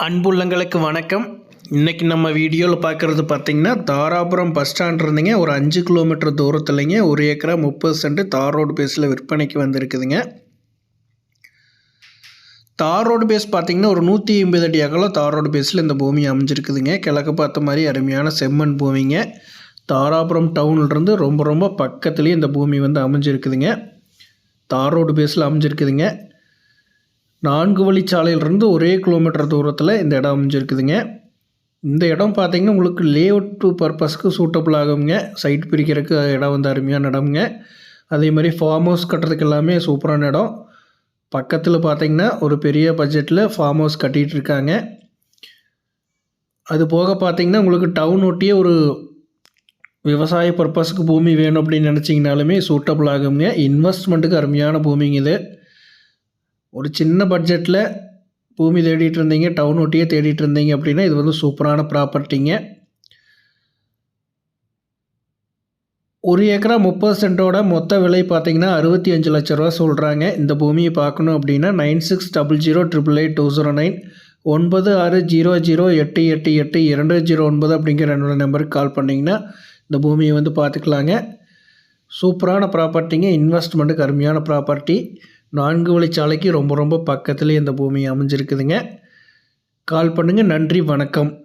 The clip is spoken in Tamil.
அன்புள்ளங்களுக்கு வணக்கம். இன்றைக்கி நம்ம வீடியோவில் பார்க்குறது பார்த்திங்கன்னா தாராபுரம் பஸ் ஸ்டாண்ட் இருந்துங்க. ஒரு அஞ்சு கிலோமீட்டர் தூரத்துலைங்க ஒரு ஏக்கரா முப்பது சென்ட் தார் ரோடு பேஸில் விற்பனைக்கு வந்திருக்குதுங்க. தார் ரோடு பேஸ் பார்த்திங்கன்னா ஒரு நூற்றி ஐம்பது அடி அகலம் தார் ரோடு பேஸில் இந்த பூமி அமைஞ்சிருக்குதுங்க. கிழக்கு பார்த்த மாதிரி அருமையான செம்மண் பூமிங்க. தாராபுரம் டவுன்லேருந்து ரொம்ப ரொம்ப பக்கத்துலேயே இந்த பூமி வந்து அமைஞ்சிருக்குதுங்க. தார் ரோடு பேஸில் அமைஞ்சிருக்குதுங்க. நான்கு வழிச்சாலையிலிருந்து ஒரே கிலோமீட்டர் தூரத்தில் இந்த இடம் அமைஞ்சிருக்குதுங்க. இந்த இடம் பார்த்திங்கன்னா உங்களுக்கு லே அவுட் பர்பஸ்க்கு சூட்டபிள் ஆகுங்க. சைட் பிரிக்கிறதுக்கு இடம் வந்து அருமையான இடம்ங்க அதே மாதிரி ஃபார்ம் ஹவுஸ் கட்டுறதுக்கு எல்லாமே சூப்பரான இடம். பக்கத்தில் பார்த்திங்கன்னா ஒரு பெரிய பட்ஜெட்டில் ஃபார்ம் ஹவுஸ் கட்டிகிட்டு இருக்காங்க. அது போக பார்த்தீங்கன்னா உங்களுக்கு டவுன் ஒட்டியே ஒரு விவசாய பர்பஸ்க்கு பூமி வேணும் அப்படின்னு நினச்சிங்கனாலுமே சூட்டபிள் ஆகுங்க. இன்வெஸ்ட்மெண்ட்டுக்கு அருமையான பூமிங்க இது. ஒரு சின்ன பட்ஜெட்டில் பூமி தேடிட்டு இருந்தீங்க டவுன் ஒட்டியே தேடிட்டு இருந்தீங்க அப்படின்னா இது வந்து சூப்பரான ப்ராப்பர்ட்டிங்க ஒரு ஏக்கரா முப்பது சென்ட்டோட மொத்த விலை பார்த்தீங்கன்னா அறுபத்தி அஞ்சு லட்ச ரூபா சொல்கிறாங்க இந்த பூமியை பார்க்கணும் அப்படின்னா nine six double zero triple eight two zero nine ஒன்பது ஆறு ஜீரோ ஜீரோ எட்டு எட்டு எட்டு இரண்டு ஜீரோ ஒன்பது அப்படிங்கிற என்னோடய நம்பருக்கு கால் பண்ணிங்கன்னா இந்த பூமியை வந்து பார்த்துக்கலாங்க. சூப்பரான ப்ராப்பர்ட்டிங்க இன்வெஸ்ட்மெண்ட்டுக்கு அருமையான ப்ராப்பர்ட்டி நான்கு வழிச்சாலைக்கு ரொம்ப ரொம்ப பக்கத்துலேயே இந்த பூமி அமைஞ்சிருக்குதுங்க. கால் பண்ணுங்கள் நன்றி. வணக்கம்.